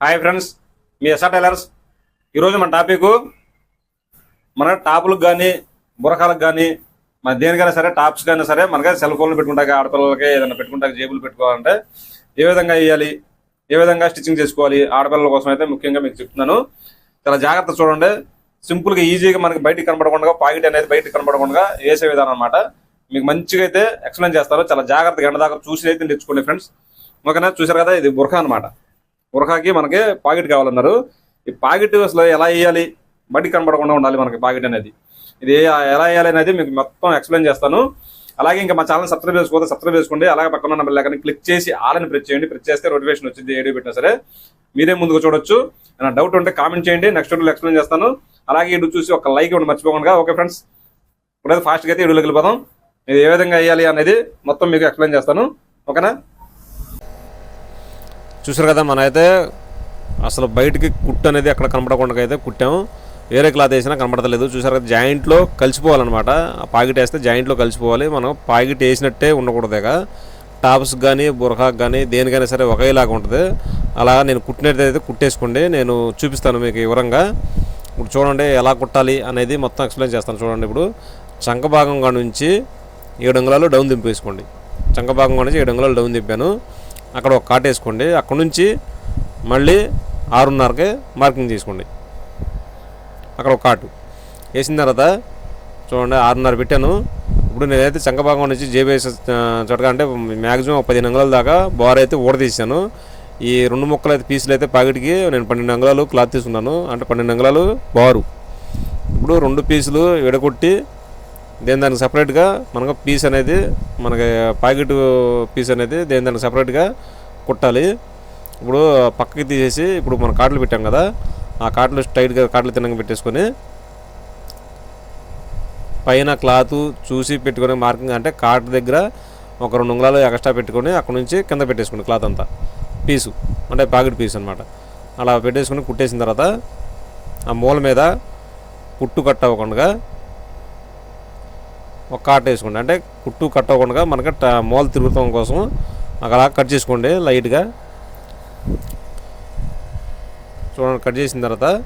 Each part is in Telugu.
హాయ్ ఫ్రెండ్స్ మీ ఎస్ఆర్ టైలర్స్. ఈరోజు మన టాపిక్ మన టాపులకు కానీ బురకాలకు కానీ మన దేనికైనా సరే టాప్స్ కానీ సరే మనకి సెల్ ఫోన్లు పెట్టుకుంటాక ఆడపిల్లలకి ఏదైనా పెట్టుకుంటాక జేబులు పెట్టుకోవాలంటే ఏ విధంగా వేయాలి ఏ విధంగా స్టిచ్చింగ్ చేసుకోవాలి ఆడపిల్లల కోసం అయితే ముఖ్యంగా మీకు చెప్తున్నాను. చాలా జాగ్రత్త చూడండి. సింపుల్గా ఈజీగా మనకి బయటికి కనపడకుండా పాకెట్ అనేది బయటికి కనపడకుండా వేసే విధానం అనమాట మీకు మంచిగా అయితే ఎక్స్ప్లెయిన్ చేస్తారు చాలా జాగ్రత్తగా ఎండ దాకా చూసి అయితే తెచ్చుకోండి ఫ్రెండ్స్ ఓకేనా? చూసారు కదా? ఇది బురఖ అన్నమాట. బురఖాకి మనకి పాకెట్ కావాలన్నారు. ఈ పాకెట్ అసలు ఎలా వేయాలి? బయటికి కనబడకుండా ఉండాలి మనకి పాకెట్ అనేది. ఇది ఎలా వేయాలి అనేది మీకు మొత్తం ఎక్స్ప్లెయిన్ చేస్తాను. అలాగే ఇంకా మా ఛానల్ సబ్స్క్రైబ్ చేసుకోతే సబ్స్క్రైబ్ చేసుకోండి. అలాగే పక్కన నెంబర్ బెల్ క్లిక్ చేసి ఆలని ప్రెస్ చేయండి. ప్రెస్ చేస్తే నోటిఫికేషన్ వచ్చింది ఏడీ పెట్టినా సరే. మీరే ముందుకు చూడొచ్చు. ఏమైనా డౌట్ ఉంటే కామెంట్ చేయండి. నెక్స్ట్ వీడియోలో ఎక్స్ప్లెయిన్ చేస్తాను. అలాగే ఇటు చూసి ఒక లైక్ ఇవ్వండి మర్చిపోకుండా ఓకే ఫ్రెండ్స్. ఇప్పుడైతే ఫాస్ట్గా అయితే వీడియోకి వెళ్ళిపోదాం. ఇది ఏ విధంగా వేయాలి అనేది మొత్తం మీకు ఎక్స్ప్లెయిన్ చేస్తాను. ఓకేనా? చూసారు కదా మనమైతే అసలు బయటికి కుట్టు అనేది అక్కడ కనపడకుండా అయితే కుట్టాము. వేరే క్లాత్ వేసినా కనపడతలేదు. చూసారు కదా జాయింట్లో కలిసిపోవాలన్నమాట. పాకెట్ వేస్తే జాయింట్లో కలిసిపోవాలి. మనం పాకెట్ వేసినట్టే ఉండకూడదేగా. టాప్స్ కానీ బురఖాకి కానీ దేనికైనా సరే ఒకేలాగా ఉంటుంది. అలా నేను కుట్టినట్టయితే కుట్టేసుకోండి. నేను చూపిస్తాను మీకు వివరంగా. ఇప్పుడు చూడండి ఎలా కుట్టాలి అనేది మొత్తం ఎక్స్ప్లెయిన్ చేస్తాను చూడండి ఇప్పుడు. చంక భాగం కాడ నుంచి ఏడు అంగుళాలు డౌన్ దింపేసుకోండి. చంక భాగం కాడ నుంచి ఏడు అంగుళాలు డౌన్ దింపాను. అక్కడ ఒక కాట్ వేసుకోండి. అక్కడ నుంచి మళ్ళీ ఆరున్నరకి మార్కింగ్ తీసుకోండి. అక్కడ ఒక కాటు వేసిన తర్వాత చూడండి ఆరున్నర పెట్టాను. ఇప్పుడు నేనైతే చంకభాగం నుంచి జేబీఎస్ చోటగా అంటే మ్యాక్సిమం ఒక పదిహేను అంగుళాల దాకా బోర్ అయితే ఊడదీసాను ఈ రెండు ముక్కలు అయితే పీసులు అయితే ప్యాకెట్కి నేను పన్నెండు అంగుళాలు క్లాత్ తీసుకున్నాను. అంటే పన్నెండు అంగుళాలు బారు. ఇప్పుడు రెండు పీసులు విడగొట్టి దేని దానికి సపరేట్గా మనకు పీస్ అనేది మనకి ప్యాకెట్ పీస్ అనేది దేని దానికి సపరేట్గా కుట్టాలి. ఇప్పుడు పక్కకి తీసేసి ఇప్పుడు మనం కాట్లు పెట్టాం కదా ఆ కాట్లు టైట్గా కాట్లు తిన్నగా పెట్టేసుకొని పైన క్లాత్ చూసి పెట్టుకునే మార్కింగ్ అంటే కాట్ దగ్గర ఒక రెండు ఉంగరాలు ఎక్స్ట్రా పెట్టుకొని అక్కడ నుంచి కింద పెట్టేసుకోండి క్లాత్ అంతా. పీసు అంటే ప్యాకెట్ పీస్ అనమాట అలా పెట్టేసుకొని కుట్టేసిన తర్వాత ఆ మూల మీద కుట్టు కట్ అవ్వకుండా ఒక కాట వేసుకోండి. అంటే కుట్టు కట్ అవ్వకుండా మనకి ట- మూల తిరుగుతాం కోసం అక్కడ కట్ చేసుకోండి లైట్గా. చూడండి కట్ చేసిన తర్వాత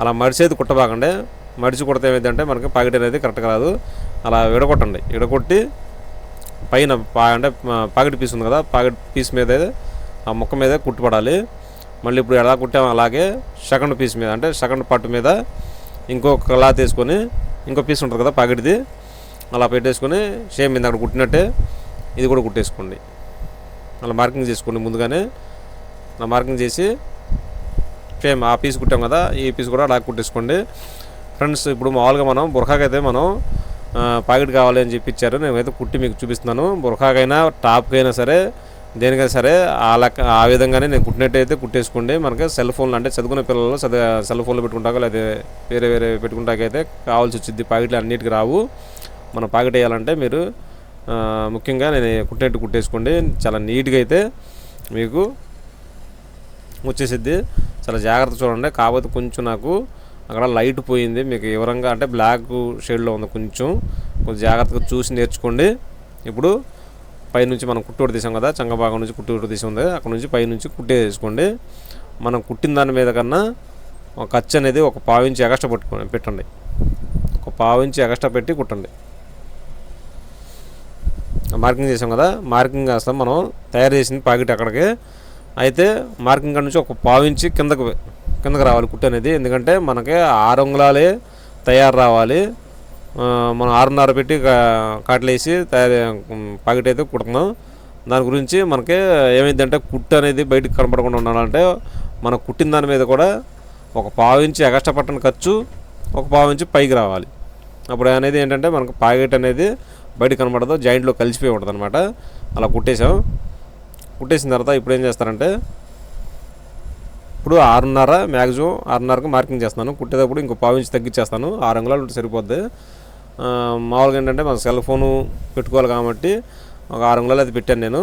అలా మడిసేది కుట్టబాకండి. మడిచి కుడితే ఏమైందంటే మనకి పాకెట్ అనేది కరెక్ట్ కాదు అలా విడగొట్టండి. విడగొట్టి పైన పా అంటే పాకెట్ పీస్ ఉంది కదా పాకెట్ పీస్ మీద ఆ మొక్క మీద కుట్టుపడాలి. మళ్ళీ ఇప్పుడు ఎలా కుట్టామో అలాగే సెకండ్ పీస్ మీద అంటే సెకండ్ పట్టు మీద ఇంకో క్లాత్ వేసుకొని ఇంకో పీస్ ఉంటుంది కదా పాకెట్ది అలా పెట్టేసుకొని సేమ్ ఇందాక కుట్టినట్టే ఇది కూడా కుట్టేసుకోండి. అలా మార్కింగ్ చేసుకోండి ముందుగానే. అలా మార్కింగ్ చేసి సేమ్ ఆ పీస్ కుట్టాం కదా ఈ పీస్ కూడా అలా కుట్టేసుకోండి. ఫ్రెండ్స్ ఇప్పుడు మామూలుగా మనం బుర్ఖాకైతే మనం ప్యాకెట్ కావాలి అని చెప్పి ఇచ్చారు. నేనైతే కుట్టి మీకు చూపిస్తున్నాను. బుర్ఖాకైనా టాప్కైనా సరే దేనికైనా సరే అలా ఆ విధంగానే నేను కుట్టినట్టయితే కుట్టేసుకోండి. మనకి సెల్ ఫోన్లు అంటే చదువుకునే పిల్లలు చదువు సెల్ ఫోన్లు పెట్టుకుంటాక లేదా వేరే వేరే పెట్టుకుంటాకైతే కావాల్సి వచ్చింది ప్యాకెట్లు అన్నిటికీ రావు. మనం పాకెట్ వేయాలంటే మీరు ముఖ్యంగా నేను కుట్టేట్టు కుట్టేసుకోండి. చాలా నీట్గా అయితే మీకు వచ్చేసిద్ది. చాలా జాగ్రత్త చూడండి. కాకపోతే కొంచెం నాకు అక్కడ లైట్ పోయింది. మీకు వివరంగా అంటే బ్లాక్ షేడ్లో ఉంది కొంచెం. కొంచెం జాగ్రత్తగా చూసి నేర్చుకోండి. ఇప్పుడు పైనుంచి మనం కుట్టోడు తీసాం కదా చంగభాగం నుంచి కుట్టోడు తీసి ఉంది. అక్కడ నుంచి పైనుంచి కుట్టే వేసుకోండి మనం కుట్టిన దాని మీద కన్నా ఒక ఖర్చు అనేది ఒక పావించి ఎగస్ట్రా పెట్టుకోండి పెట్టండి. ఒక పావించి ఎగస్ట్రా పెట్టి కుట్టండి. మార్కింగ్ చేసాం కదా మార్కింగ్ చేస్తాం మనం. తయారు చేసిన ప్యాకెట్ అక్కడికి. అయితే మార్కింగ్ కాడ నుంచి ఒక పావించి కిందకు కిందకు రావాలి కుట్టు అనేది. ఎందుకంటే మనకి ఆరు అంగుళాలే తయారు రావాలి. మనం ఆరున్నర పెట్టి కాటలేసి తయారు ప్యాకెట్ అయితే కుడుతున్నాం. దాని గురించి మనకి ఏమైందంటే కుట్టు అనేది బయటకు కనపడకుండా ఉండాలంటే మనం కుట్టిన దాని మీద కూడా ఒక పావించి ఎగస్ట్రా పట్టణ ఖర్చు ఒక పావించి పైకి రావాలి. అప్పుడు అనేది ఏంటంటే మనకు ప్యాకెట్ అనేది బయట కనబడదు జాయింట్లో కలిసిపోయి ఉంటుంది అనమాట అలా కుట్టేసాం కుట్టేసిన తర్వాత ఇప్పుడు ఏం చేస్తారంటే ఇప్పుడు ఆరున్నర మ్యాక్సిమం ఆరున్నరకు మార్కింగ్ చేస్తాను కుట్టేటప్పుడు ఇంకో పావు ఇంచు తగ్గించేస్తాను. ఆరు అంగుళాలు సరిపోద్ది. మామూలుగా ఏంటంటే మన సెల్ ఫోను పెట్టుకోవాలి కాబట్టి ఒక ఆరు అంగుళాలు అయితే పెట్టాను నేను.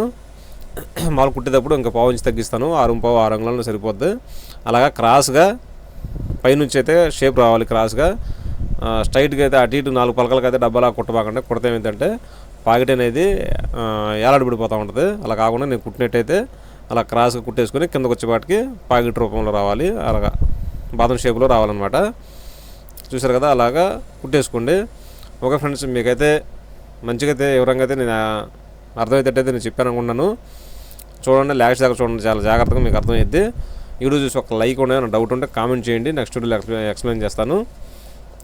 మామూలు కుట్టేటప్పుడు ఇంకా పావు ఇంచు తగ్గిస్తాను. ఆరు పావు ఆరు అంగుళాలు సరిపోద్ది. అలాగా క్రాస్గా పైనుంచి అయితే షేప్ రావాలి క్రాస్గా. స్ట్రైట్గా అయితే అటు ఇటు నాలుగు పలకలకి అయితే డబ్బాలా కుట్టబాకండి. కుడతాం ఏంటంటే పాకెట్ అనేది ఆ, ఉంటుంది. అలా కాకుండా నేను కుట్టినట్టయితే అలా క్రాస్గా కుట్టేసుకొని కిందకు వచ్చేపాటికి పాకెట్ రూపంలో రావాలి. అలాగా బాదం షేప్లో రావాలన్నమాట. చూసారు కదా అలాగా కుట్టేసుకోండి. ఓకే ఫ్రెండ్స్ మీకైతే మంచిగా అయితే వివరంగా అయితే నేను అర్థమయ్యేటట్టయితే నేను చెప్పాను అనుకున్నాను చూడండి లాస్ట్ దాకా చూడండి చాలా జాగ్రత్తగా మీకు అర్థమైద్ది వీడియో చూసి ఒక లైక్ ఉండే డౌట్ ఉంటే కామెంట్ చేయండి. నెక్స్ట్ వీడియోలో ఎక్స్ప్లెయిన్ చేస్తాను.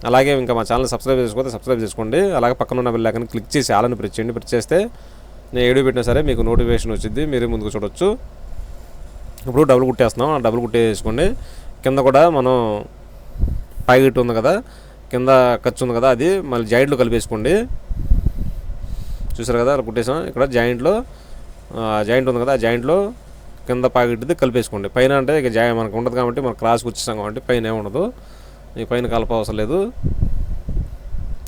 అలాగే ఇంకా మా ఛానల్ సబ్స్క్రైబ్ చేసుకోతే సబ్స్క్రైబ్ చేసుకోండి. అలాగే పక్కన ఉన్న బెల్ ఐకాన్ క్లిక్ చేసి ఆలని ప్రెస్ చేయండి. ప్రెస్ చేస్తే నేను ఏడు పెట్టినా సరే మీకు నోటిఫికేషన్ వచ్చింది మీరు ముందుకు చూడొచ్చు. ఇప్పుడు డబుల్ కుట్టేస్తున్నాం. ఆ డబుల్ కుట్టేసుకోండి. కింద కూడా మనం ప్యాకెట్ ఉంది కదా కింద ఖర్చు ఉంది కదా అది మళ్ళీ జాయింట్లో కలిపేసుకోండి. చూసారు కదా అలా కుట్టేసాం. ఇక్కడ జాయింట్లో జాయింట్ ఉంది కదా ఆ జాయింట్లో కింద ప్యాకెట్ది కలిపేసుకోండి. పైన అంటే ఇక జాయి మనకు ఉండదు కాబట్టి మనం క్రాస్కి వచ్చేసాం కాబట్టి పైన ఏమి ఉండదు. ఈ పైన కలప అవసరం లేదు.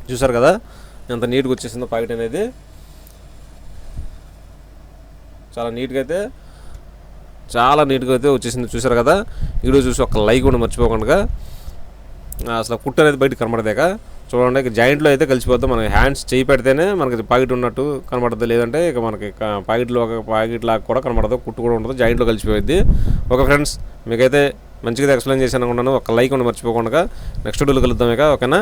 చూసారు కదా? ఎంత నీట్గా వచ్చేసిందో ప్యాకెట్ అనేది. చాలా నీట్గా అయితే చాలా నీట్గా అయితే వచ్చేసింది. చూసారు కదా? వీడియో చూసి ఒక లైక్ కూడా మర్చిపోకుండా. అసలు కుట్టు అనేది బయట కనబడదేక. చూడండి ఇక జాయింట్లో అయితే కలిసిపోద్దాం. మనకి హ్యాండ్స్ చేయి పెడితేనే మనకి పాకెట్ ఉన్నట్టు కనబడుతుంది లేదంటే ఇక మనకి పాకెట్లో ఒక పాకెట్ లాగా కూడా కనబడదు. కుట్టు కూడా ఉండదు. జాయింట్లో కలిసిపోయింది ఓకే ఫ్రెండ్స్ మీకైతే మంచిగా ఎక్స్ప్లెయిన్ చేశాను అనుకున్నాను ఒక లైక్ ఉండి మర్చిపోకుండా. నెక్స్ట్ వీడియోలో కలుద్దాం ఇక. ఓకేనా?